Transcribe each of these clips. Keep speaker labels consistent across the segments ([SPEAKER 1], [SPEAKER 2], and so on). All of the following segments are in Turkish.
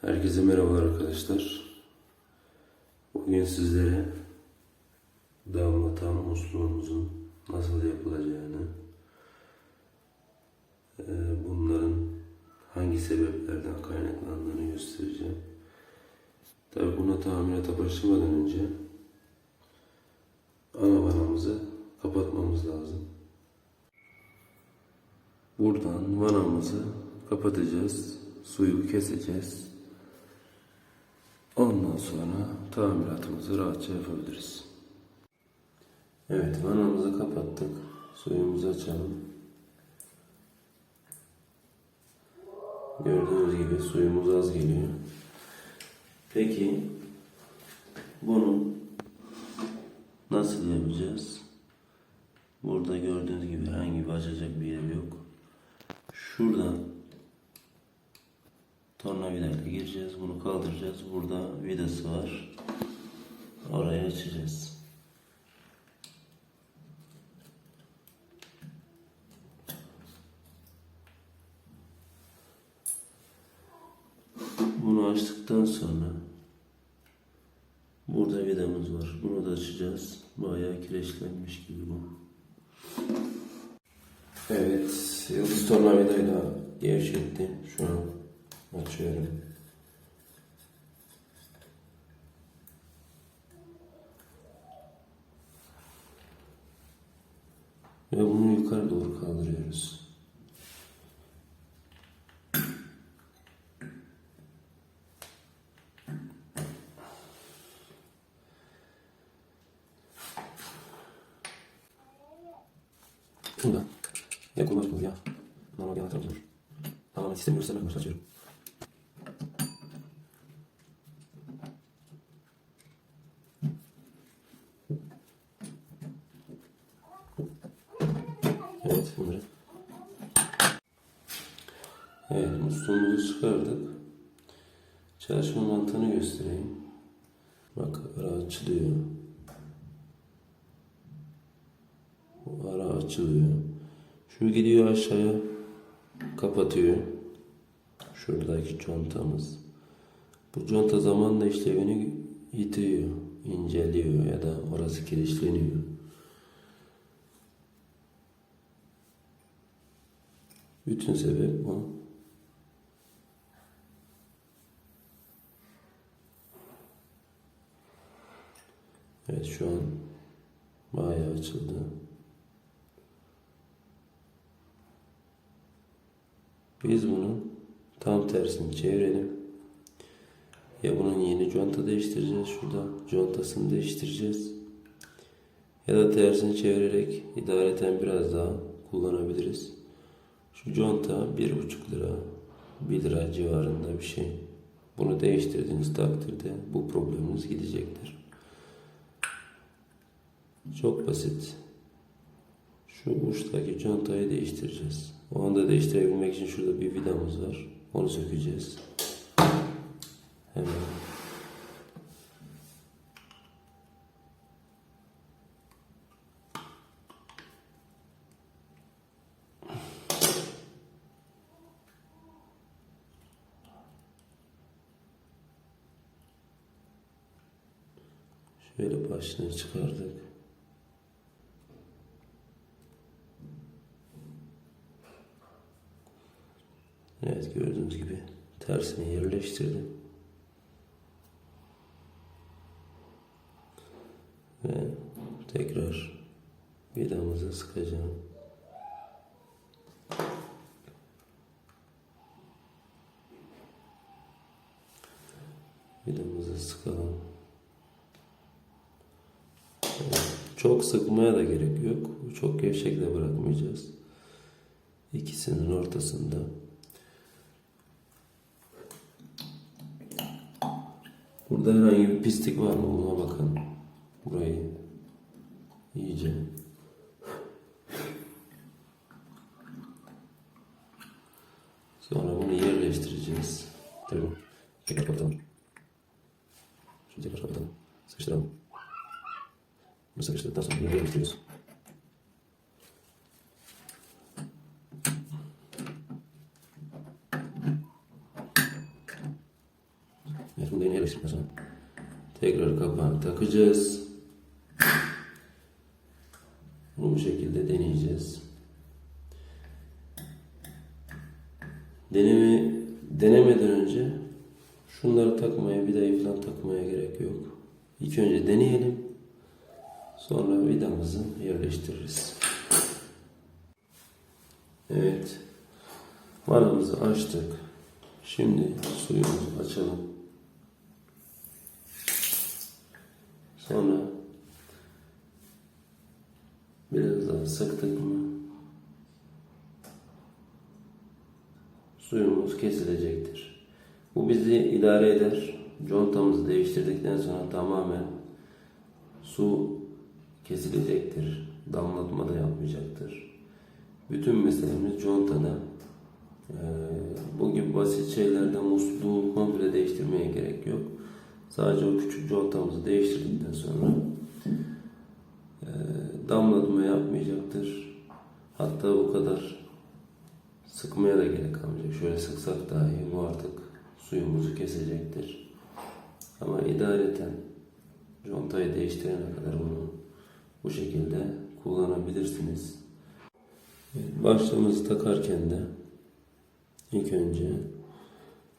[SPEAKER 1] Herkese merhaba arkadaşlar. Bugün sizlere damlatan musluğumuzun nasıl yapılacağını, eee, bunların hangi sebeplerden kaynaklandığını göstereceğim. Tabi buna tamirata başlamadan önce ana vanamızı kapatmamız lazım. Buradan vanamızı kapatacağız, suyu keseceğiz. Ondan sonra tamiratımızı rahatça yapabiliriz. Evet, vanamızı kapattık. Suyumuzu açalım. Gördüğünüz gibi suyumuz az geliyor. Peki, bunu nasıl yapacağız? Burada gördüğünüz gibi herhangi bir açacak bir yer yok. Şuradan tornavidayla gireceğiz. Bunu kaldıracağız. Burada vidası var. Orayı açacağız. Bunu açtıktan sonra burada vidamız var. Bunu da açacağız. Bayağı kireçlenmiş gibi bu. Evet, yıldız tornavidayla gevşettim. Şu an açıyorum. Ve bunu yukarı doğru kaldırıyoruz. Şurada. Ya kullanışmıyor ya. Normal bir anahtar olur. Tamamen sistemi göstermek amaçlı açıyorum. Evet bunları. Evet musluğumuzu çıkardık. Çalışma mantığını göstereyim. Bak ara açılıyor. Bu ara açılıyor. Şu gidiyor aşağıya kapatıyor. Şuradaki contamız. Bu conta zamanla işlevini yitiriyor, inceliyor ya da orası kirişleniyor. Bütün sebep bu. Evet şu an bayağı açıldı. Biz bunu tam tersini çevirelim. Ya bunun yeni conta değiştireceğiz şurada. Contasını değiştireceğiz. Ya da tersini çevirerek idareten biraz daha kullanabiliriz. Şu conta bir buçuk lira, 1 lira civarında bir şey. Bunu değiştirdiğiniz takdirde bu probleminiz gidecektir. Çok basit. Şu uçtaki contayı değiştireceğiz. O anda değiştirebilmek için şurada bir vidamız var. Onu sökeceğiz. Hemen. Şöyle başını çıkardık. Evet gördüğünüz gibi tersini yerleştirdim. Ve tekrar vidamızı sıkacağım. Vidamızı sıkalım. Evet, Çok sıkmaya da gerek yok. Çok gevşek de bırakmayacağız. İkisinin ortasında Burada herhangi bir pislik var mı? Buna bakın. Burayı iyice Sonra bunu yerleştireceğiz. Tamam. Tekrar kapatalım. Şimdi tekrar kapatalım. Sıkıştıralım. Bunu sıkıştırdıktan sonra bunu yerleştiriyoruz. Yakın değneği yerleştirdikten sonra tekrar kapağını takacağız. Bunu bu şekilde deneyeceğiz. Deneme, denemeden önce şunları takmaya, vidayı falan takmaya gerek yok. İlk önce deneyelim. Sonra vidamızı yerleştiririz. Evet. Vanamızı açtık. Şimdi suyumuzu açalım. Sonra biraz daha sıktık mı suyumuz kesilecektir. Bu bizi idare eder. Contamızı değiştirdikten sonra tamamen su kesilecektir. Damlatma da yapmayacaktır. Bütün meselemiz contada. Ee, bu gibi basit şeylerde musluğu komple değiştirmeye gerek yok. Sadece o küçük contamızı değiştirdikten sonra e, damlatma yapmayacaktır. Hatta bu kadar sıkmaya da gerek kalmayacak. Şöyle sıksak dahi bu artık suyumuzu kesecektir. Ama idareten contayı değiştirene kadar bunu bu şekilde kullanabilirsiniz. Başlığımızı takarken de ilk önce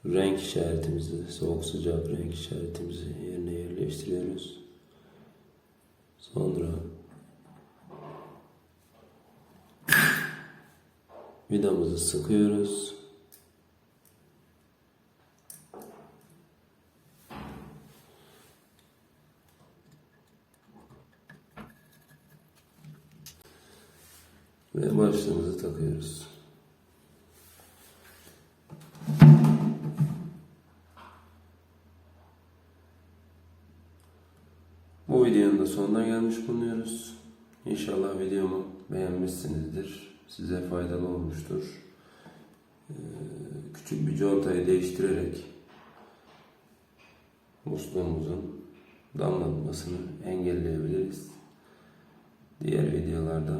[SPEAKER 1] renk işaretimizi, soğuk sıcak renk işaretimizi yerine yerleştiriyoruz. Sonra vidamızı sıkıyoruz. Ve başlığımızı takıyoruz. Bu videonun da sonuna gelmiş bulunuyoruz. İnşallah videomu beğenmişsinizdir. Size faydalı olmuştur. Ee, küçük bir contayı değiştirerek musluğumuzun damlatmasını engelleyebiliriz. Diğer videolarda